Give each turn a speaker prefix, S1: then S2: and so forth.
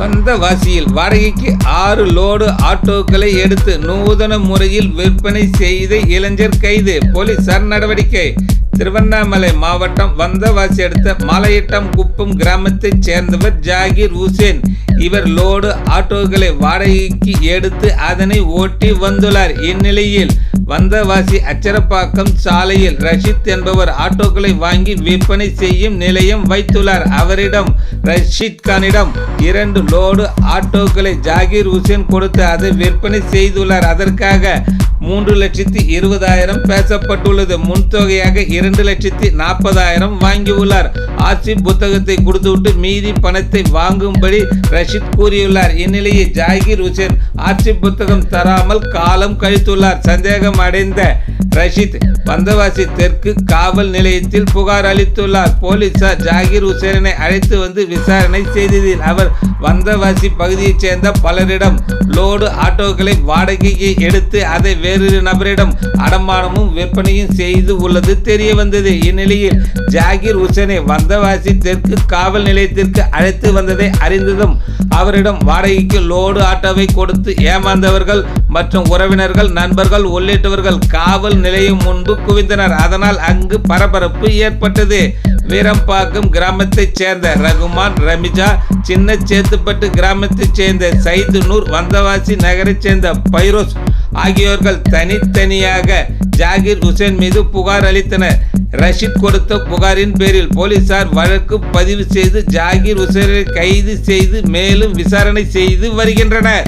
S1: வந்தவாசியில் வாடகைக்கு ஆறு லோடு ஆட்டோக்களை எடுத்து நூதன முறையில் விற்பனை செய்த இளைஞர் கைது. போலீசார் நடவடிக்கை திருவண்ணாமலை மாவட்டம் வந்தவாசி அடுத்த மலையிட்டம் குப்பம் கிராமத்தைச் சேர்ந்தவர் ஜாகிர் ஹுசேன் இவர் லோடு ஆட்டோக்களை வாடகைக்கு எடுத்து அதனை ஓட்டி வந்துள்ளார். இந்நிலையில் வந்தவாசி அச்சரப்பாக்கம் சாலையில் ரஷித் என்பவர் ஆட்டோக்களை வாங்கி விற்பனை செய்யும் நிலையம் வைத்துள்ளார். அவரிடம் ரஷித் கானிடம் இரண்டு லோடு ஆட்டோக்களை ஜாகிர் ஹுசேன் கொடுத்து அதை விற்பனை செய்துள்ளார். அதற்காக மூன்று லட்சத்தி இருபதாயிரம் பேசப்பட்டுள்ளது. முன்தொகையாக இரண்டு லட்சத்தி நாற்பதாயிரம் வாங்கியுள்ளார். ஆட்சி புத்தகத்தை கொடுத்துவிட்டு மீதி பணத்தை வாங்கும்படி ரஷித் கூறியுள்ளார். இந்நிலையில் ஜாகிர் ஹுசேன் ஆட்சி புத்தகம் தராமல் காலம் கழித்துள்ளார். சந்தேகம் அடைந்த ரஷித் வந்தவாசி தெற்கு காவல் நிலையத்தில் புகார் அளித்துள்ளார். போலீசார் ஜாகிர் ஹுசேனை அழைத்து வந்து விசாரணை செய்ததில் அவர் வந்தவாசி பகுதியைச் சேர்ந்த பலரிடம் லோடு ஆட்டோக்களை வாடகைக்கு எடுத்து அதை வேறொரு நபரிடம் அடமானமும் விற்பனையும் செய்து உள்ளது தெரிய வந்தது. இந்நிலையில் ஜாகிர் ஹுசேனை வந்தவாசி தெற்கு காவல் நிலையத்திற்கு அழைத்து வந்ததை அறிந்ததும் அவரிடம் வாடகைக்கு லோடு ஆட்டோவை கொடுத்து ஏமாந்தவர்கள் மற்றும் உறவினர்கள் நண்பர்கள் உள்ளிட்டவர்கள் காவல் நிலையம் முன்பு குவிந்தனர். அதனால் அங்கு பரபரப்பு ஏற்பட்டது. வீரம்பாக்கம் கிராமத்தைச் சேர்ந்த ரகுமான் ரமிஜா சின்ன சேத்துப்பட்டு கிராமத்தைச் சேர்ந்த சைதுனூர் வந்தவாசி நகரைச் சேர்ந்த பைரோஸ் ஆகியோர்கள் தனித்தனியாக ஜாகிர் ஹுசேன் மீது புகார் அளித்தனர். ரஷீத் கொடுத்த புகாரின் பேரில் போலீசார் வழக்கு பதிவு செய்து ஜாகிர் ஹுசேனை கைது செய்து மேலும் விசாரணை செய்து வருகின்றனர்.